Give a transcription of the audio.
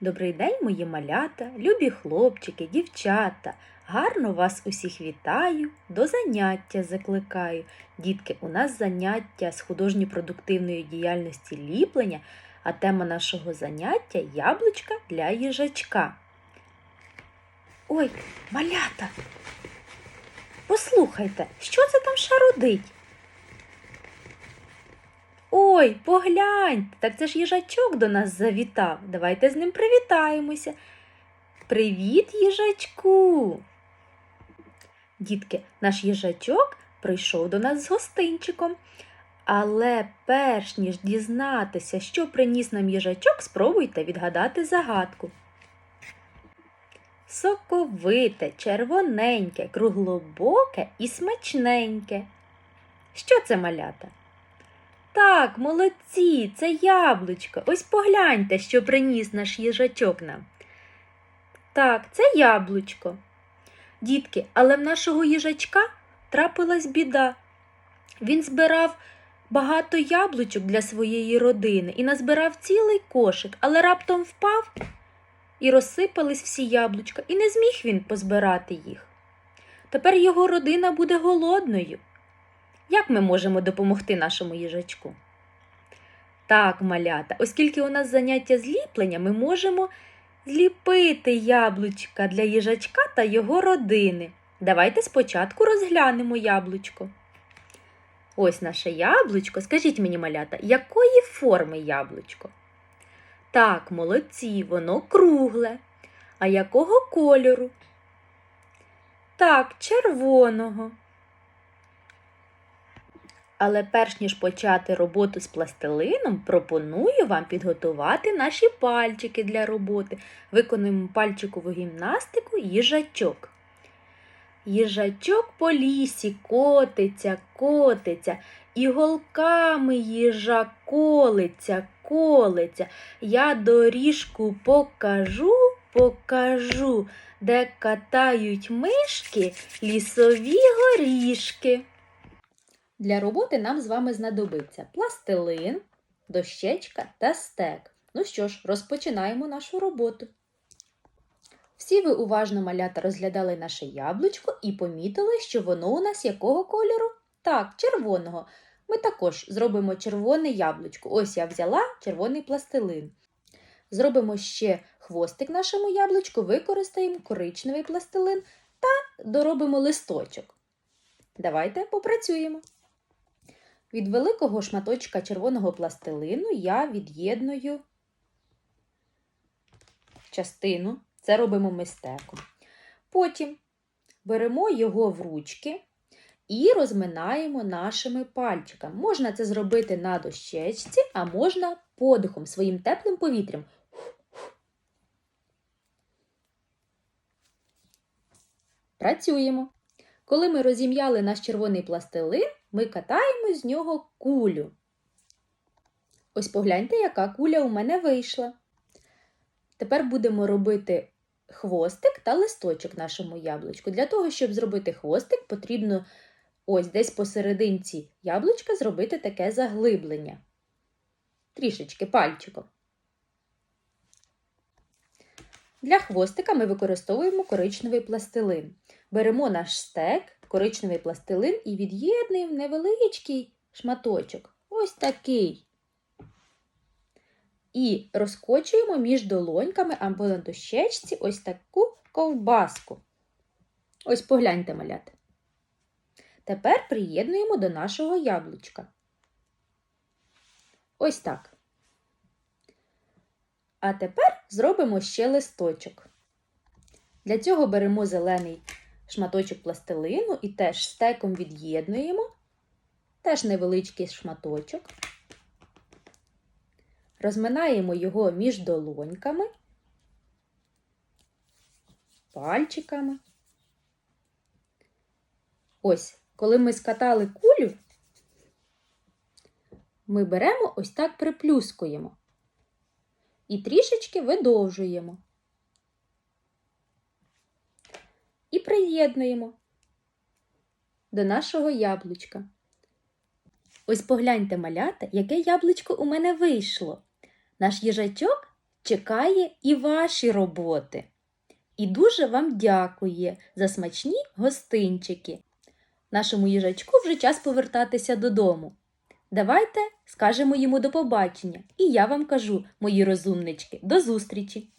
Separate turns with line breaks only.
Добрий день, мої малята, любі хлопчики, дівчата. Гарно вас усіх вітаю, до заняття закликаю. Дітки, у нас заняття з художньо-продуктивної діяльності ліплення, а тема нашого заняття яблучка для їжачка. Ой, малята, послухайте, що це там шарудить? Ой, погляньте, так це ж їжачок до нас завітав. Давайте з ним привітаємося. Привіт, їжачку. Дітки, наш їжачок прийшов до нас з гостинчиком. Але перш ніж дізнатися, що приніс нам їжачок, спробуйте відгадати загадку. Соковите, червоненьке, круглобоке і смачненьке. Що це малята? Так, молодці, це яблучко. Ось погляньте, що приніс наш їжачок нам. Так, це яблучко. Дітки, але в нашого їжачка трапилась біда. Він збирав багато яблучок для своєї родини і назбирав цілий кошик, але раптом впав і розсипались всі яблучка, і не зміг він позбирати їх. Тепер його родина буде голодною. Як ми можемо допомогти нашому їжачку? Так, малята, оскільки у нас заняття зліплення, ми можемо зліпити яблучка для їжачка та його родини. Давайте спочатку розглянемо яблучко. Ось наше яблучко. Скажіть мені, малята, якої форми яблучко? Так, молодці, воно кругле. А якого кольору? Так, червоного. Але перш ніж почати роботу з пластилином, пропоную вам підготувати наші пальчики для роботи. Виконуємо пальчикову гімнастику їжачок. Їжачок по лісі котиться, котиться, і голками їжа колиться, колиться. Я доріжку покажу, покажу, де катають мишки лісові горішки. Для роботи нам з вами знадобиться пластилин, дощечка та стек. Ну що ж, розпочинаємо нашу роботу. Всі ви уважно малята розглядали наше яблучко і помітили, що воно у нас якого кольору? Так, червоного. Ми також зробимо червоне яблучко. Ось я взяла червоний пластилин. Зробимо ще хвостик нашому яблучку, використаємо коричневий пластилин та доробимо листочок. Давайте попрацюємо. Від великого шматочка червоного пластилину я від'єдную частину, це робимо мистеком. Потім беремо його в ручки і розминаємо нашими пальчиками. Можна це зробити на дощечці, а можна подихом, своїм теплим повітрям. Працюємо. Коли ми розім'яли наш червоний пластилин, ми катаємо з нього кулю. Ось погляньте, яка куля у мене вийшла. Тепер будемо робити хвостик та листочок нашому яблучку. Для того, щоб зробити хвостик, потрібно ось десь посерединці яблучка зробити таке заглиблення. Трішечки пальчиком. Для хвостика ми використовуємо коричневий пластилин. Беремо наш стек, коричневий пластилин і від'єднуємо невеличкий шматочок. Ось такий. І розкочуємо між долоньками або на дощечці ось таку ковбаску. Ось погляньте, малята. Тепер приєднуємо до нашого яблучка. Ось так. А тепер зробимо ще листочок. Для цього беремо зелений шматочок пластилину і теж стеком від'єднуємо, теж невеличкий шматочок. Розминаємо його між долоньками, пальчиками. Ось, коли ми скатали кулю, ми беремо ось так приплюскуємо і трішечки видовжуємо. І приєднуємо до нашого яблучка. Ось погляньте, малята, яке яблучко у мене вийшло. Наш їжачок чекає і ваші роботи. І дуже вам дякує за смачні гостинчики. Нашому їжачку вже час повертатися додому. Давайте скажемо йому до побачення. І я вам кажу, мої розумнички, до зустрічі!